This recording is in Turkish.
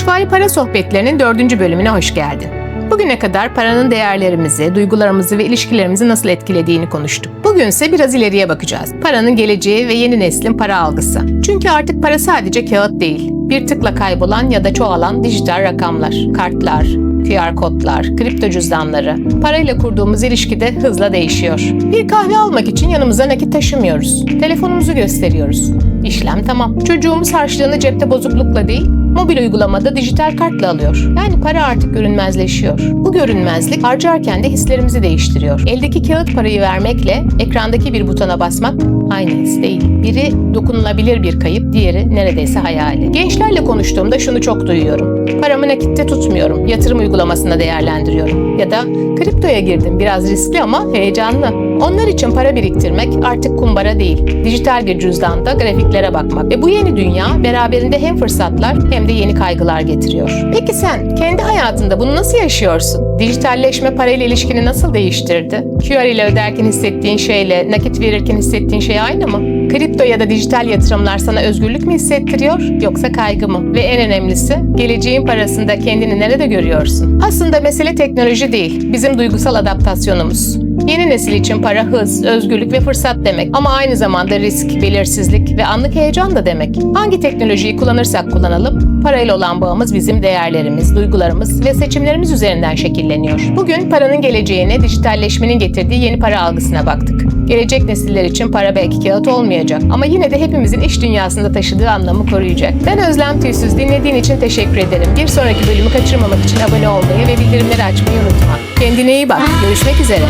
Matbaayı Para Sohbetlerinin dördüncü bölümüne hoş geldin. Bugüne kadar paranın değerlerimizi, duygularımızı ve ilişkilerimizi nasıl etkilediğini konuştuk. Bugünse biraz ileriye bakacağız. Paranın geleceği ve yeni neslin para algısı. Çünkü artık para sadece kağıt değil. Bir tıkla kaybolan ya da çoğalan dijital rakamlar, kartlar, QR kodlar, kripto cüzdanları. Parayla kurduğumuz ilişki de hızla değişiyor. Bir kahve almak için yanımıza nakit taşımıyoruz. Telefonumuzu gösteriyoruz. İşlem tamam. Çocuğumuz harçlığını cepte bozuklukla değil, mobil uygulamada dijital kartla alıyor. Yani para artık görünmezleşiyor. Bu görünmezlik harcarken de hislerimizi değiştiriyor. Eldeki kağıt parayı vermekle ekrandaki bir butona basmak aynı his değil. Biri dokunulabilir bir kayıp, diğeri neredeyse hayali. Gençlerle konuştuğumda şunu çok duyuyorum. Paramı nakitte tutmuyorum, yatırım uygulamasında değerlendiriyorum. Ya da kriptoya girdim, biraz riskli ama heyecanlı. Onlar için para biriktirmek artık kumbara değil, dijital bir cüzdanda grafiklere bakmak. Ve bu yeni dünya beraberinde hem fırsatlar hem de yeni kaygılar getiriyor. Peki sen kendi hayatında bunu nasıl yaşıyorsun? Dijitalleşme parayla ilişkini nasıl değiştirdi? QR ile öderken hissettiğin şeyle nakit verirken hissettiğin şey aynı mı? Kripto ya da dijital yatırımlar sana özgürlük mü hissettiriyor yoksa kaygı mı? Ve en önemlisi geleceğin parasında kendini nerede görüyorsun? Aslında mesele teknoloji değil, bizim duygusal adaptasyonumuz. Yeni nesil için para hız, özgürlük ve fırsat demek ama aynı zamanda risk, belirsizlik ve anlık heyecan da demek. Hangi teknolojiyi kullanırsak kullanalım, parayla olan bağımız bizim değerlerimiz, duygularımız ve seçimlerimiz üzerinden şekilleniyor. Bugün paranın geleceğine, dijitalleşmenin getirdiği yeni para algısına baktık. Gelecek nesiller için para belki kağıt olmayacak ama yine de hepimizin iş dünyasında taşıdığı anlamı koruyacak. Ben Özlem Tüysüz, dinlediğin için teşekkür ederim. Bir sonraki bölümü kaçırmamak için abone olmayı ve bildirimleri açmayı unutma. Kendine iyi bak, görüşmek üzere.